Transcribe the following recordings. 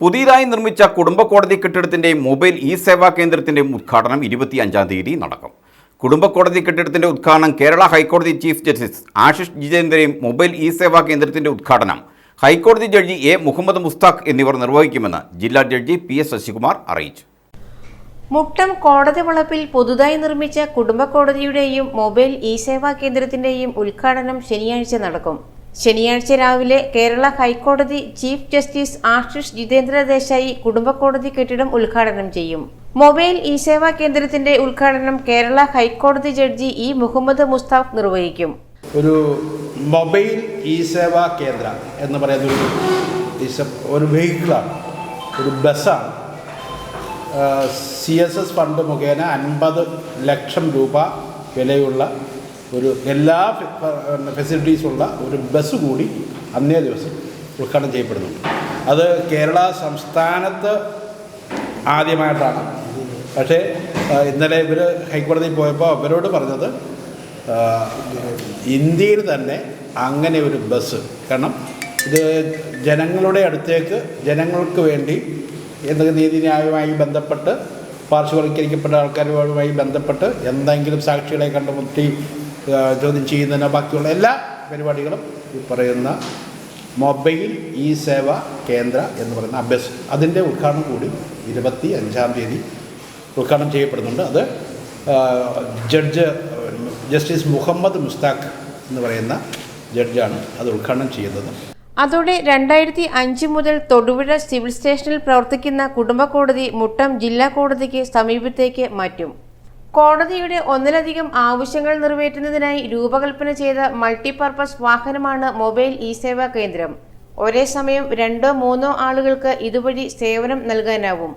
പുതിയതായി നിർമ്മിച്ച കുടുംബ കോടതി കെട്ടിടത്തിന്റെയും മൊബൈൽ ഇ സേവാ കേന്ദ്രത്തിന്റെയും ഉദ്ഘാടനം ഇരുപത്തി അഞ്ചാം തീയതി നടക്കും. കുടുംബ കോടതി കെട്ടിടത്തിന്റെ ഉദ്ഘാടനം കേരള ഹൈക്കോടതി ചീഫ് ജസ്റ്റിസ് ആശിഷ് ജിതേന്ദ്രയും മൊബൈൽ ഇ സേവാ കേന്ദ്രത്തിന്റെ ഉദ്ഘാടനം ഹൈക്കോടതി ജഡ്ജി എ. മുഹമ്മദ് മുസ്താഖ് എന്നിവർ നിർവഹിക്കുമെന്ന് ജില്ലാ ജഡ്ജി പി. എസ്. ശശികുമാർ അറിയിച്ചു. മുട്ടം കോടതി വളപ്പിൽ പുതുതായി നിർമ്മിച്ച കുടുംബ കോടതിയുടെയും മൊബൈൽ ഇ സേവാ കേന്ദ്രത്തിന്റെയും ഉദ്ഘാടനം ശനിയാഴ്ച നടക്കും. ശനിയാഴ്ച രാവിലെ കേരള ഹൈക്കോടതി ചീഫ് ജസ്റ്റിസ് ആശിഷ് ജിതേന്ദ്ര ദേശായി കുടുംബ കോടതി കെട്ടിടം ഉദ്ഘാടനം ചെയ്യും. മൊബൈൽ ഇ സേവാ കേന്ദ്രത്തിന്റെ ഉദ്ഘാടനം കേരള ഹൈക്കോടതി ജഡ്ജി ഇ മുഹമ്മദ് മുസ്താഫ് നിർവഹിക്കും. ഒരു മൊബൈൽ ഇ സേവാ കേന്ദ്രം എന്ന് പറയുന്ന ഒരു ഒരു വെഹിക്കിളാണ്. ഒരു ബസ്സാണ്. സി എസ് എസ് ഫണ്ട് മുഖേന അൻപത് ലക്ഷം രൂപ വിലയുള്ള ഒരു എല്ലാ ഫെസിലിറ്റീസുള്ള ഒരു ബസ് കൂടി അന്നേ ദിവസം ഉദ്ഘാടനം ചെയ്യപ്പെടുന്നുണ്ട്. അത് കേരള സംസ്ഥാനത്ത് ആദ്യമായിട്ടാണ്. പക്ഷേ ഇന്നലെ ഇവർ ഹൈക്കോടതിയിൽ പോയപ്പോൾ അവരോട് പറഞ്ഞത് ഇന്ത്യയിൽ തന്നെ അങ്ങനെ ഒരു ബസ് കാരണം ഇത് ജനങ്ങളുടെ അടുത്തേക്ക് ജനങ്ങൾക്ക് വേണ്ടി എന്തെങ്കിലും നീതിന്യായവുമായി ബന്ധപ്പെട്ട് പാർശ്വവൽക്കരിക്കപ്പെട്ട ആൾക്കാരുമായി ബന്ധപ്പെട്ട് എന്തെങ്കിലും സാക്ഷികളെ കണ്ടുമുട്ടി ചോദ്യം ചെയ്യുന്നതിനോ ബാക്കിയുള്ള എല്ലാ പരിപാടികളും ഈ പറയുന്ന മൊബൈൽ ഇ സേവ കേന്ദ്ര എന്ന് പറയുന്ന അഭ്യസ് അതിന്റെ ഉദ്ഘാടനം കൂടി ഇരുപത്തി അഞ്ചാം തീയതി ഉദ്ഘാടനം ചെയ്യപ്പെടുന്നുണ്ട്. അത് ജഡ്ജ് ജസ്റ്റിസ് മുഹമ്മദ് മുസ്താഖ് എന്ന് പറയുന്ന ജഡ്ജാണ് അത് ഉദ്ഘാടനം ചെയ്യുന്നത്. അതോടെ രണ്ടായിരത്തി അഞ്ച് മുതൽ തൊടുപുഴ സിവിൽ സ്റ്റേഷനിൽ പ്രവർത്തിക്കുന്ന കുടുംബ കോടതി മുട്ടം ജില്ലാ കോടതിക്ക് സമീപത്തേക്ക് മാറ്റും. കോടതിയുടെ ഒന്നിലധികം ആവശ്യങ്ങൾ നിറവേറ്റുന്നതിനായി രൂപകൽപ്പന ചെയ്ത മൾട്ടിപർപ്പസ് വാഹനമാണ് മൊബൈൽ ഇ സേവാ കേന്ദ്രം. ഒരേ സമയം രണ്ടോ മൂന്നോ ആളുകൾക്ക് ഇതുവഴി സേവനം നൽകാനാവും.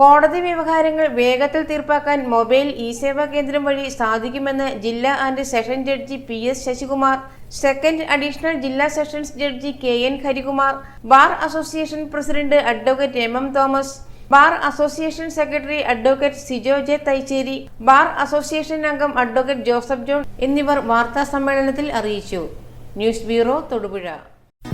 കോടതി വ്യവഹാരങ്ങൾ വേഗത്തിൽ തീർപ്പാക്കാൻ മൊബൈൽ ഇ സേവാ കേന്ദ്രം വഴി സാധിക്കുമെന്ന് ജില്ലാ and session judge P S Sasikumar second additional ജില്ലാ sessions judge K N Harikumar bar association president advocate M M Thomas bar association secretary advocate Sijo J Thaicherry bar association അംഗം advocate Joseph John എന്നിവർ വാർത്താ സമ്മേളനത്തിൽ അറിയിച്ചു. News bureau Thodupuzha.